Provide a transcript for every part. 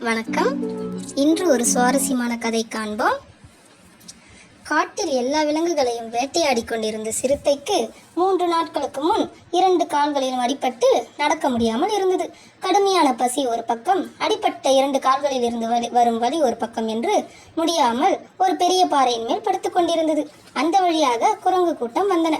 வணக்கம். இன்று ஒரு சுவாரஸ்யமான கதை காண்போம். காட்டில் எல்லா விலங்குகளையும் வேட்டையாடி கொண்டிருந்த சிறுத்தைக்கு மூன்று நாட்களுக்கு முன் இரண்டு கால்களிலும் அடிபட்டு நடக்க முடியாமல் இருந்தது. கடுமையான பசி ஒரு பக்கம் அடிப்பட்ட இரண்டு கால்களில் இருந்து வலி வரும் வழி ஒரு பக்கம் என்று முடியாமல் ஒரு பெரிய பாறையின் மேல் படுத்து கொண்டிருந்தது. அந்த வழியாக குரங்கு கூட்டம் வந்தன.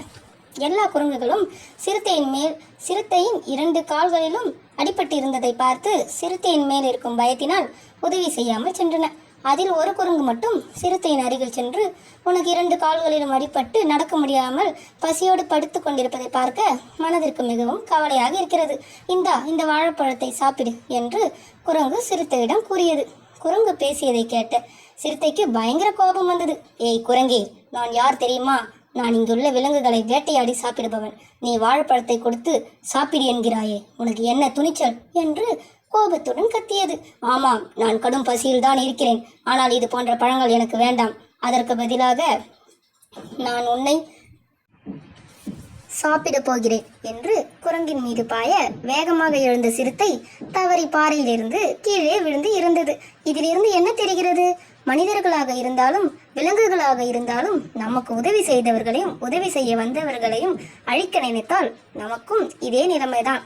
எல்லா குரங்குகளும் சிறுத்தையின் மேல் சிறுத்தையின் இரண்டு கால்களிலும் அடிபட்டு இருந்ததை பார்த்து சிறுத்தையின் மேல் இருக்கும் பயத்தினால் உதவி செய்யாமல் சென்றன. அதில் ஒரு குரங்கு மட்டும் சிறுத்தையின் அருகில் சென்று உனக்கு இரண்டு கால்களிலும் அடிபட்டு நடக்க முடியாமல் பசியோடு படுத்து கொண்டிருப்பதை பார்க்க மனதிற்கு மிகவும் கவலையாக இருக்கிறது. இந்தா இந்த வாழைப்பழத்தை சாப்பிடு என்று குரங்கு சிறுத்தையிடம் கூறியது. குரங்கு பேசியதை கேட்ட சிறுத்தைக்கு பயங்கர கோபம் வந்தது. ஏய் குரங்கே நான் யார் தெரியுமா? நான் இங்குள்ள விலங்குகளை வேட்டையாடி சாப்பிடுபவன். நீ வாழைப்பழத்தை கொடுத்து சாப்பிடு என்கிறாயே. உனக்கு என்ன துணிச்சல்? என்று கோபத்துடன் கத்தியது. ஆமாம் நான் கடும் பசியில்தான் இருக்கிறேன். ஆனால் இது போன்ற பழங்கள் எனக்கு வேண்டாம். அதற்கு பதிலாக நான் உன்னை சாப்பிடப் போகிறேன் என்று குரங்கின் மீது பாய வேகமாக எழுந்த சிறுத்தை தவறி பாறையிலிருந்து கீழே விழுந்து இருந்தது. இதிலிருந்து என்ன தெரிகிறது? மனிதர்களாக இருந்தாலும் விலங்குகளாக இருந்தாலும் நமக்கு உதவி செய்தவர்களையும் உதவி செய்ய வந்தவர்களையும் அழிக்க நினைத்தால் நமக்கும் இதே நிலைமைதான்.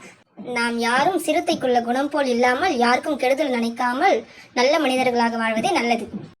நாம் யாரும் சிறுத்தைக்குள்ள குணம் போல் இல்லாமல் யாருக்கும் கெடுதல் நினைக்காமல் நல்ல மனிதர்களாக வாழ்வதே நல்லது.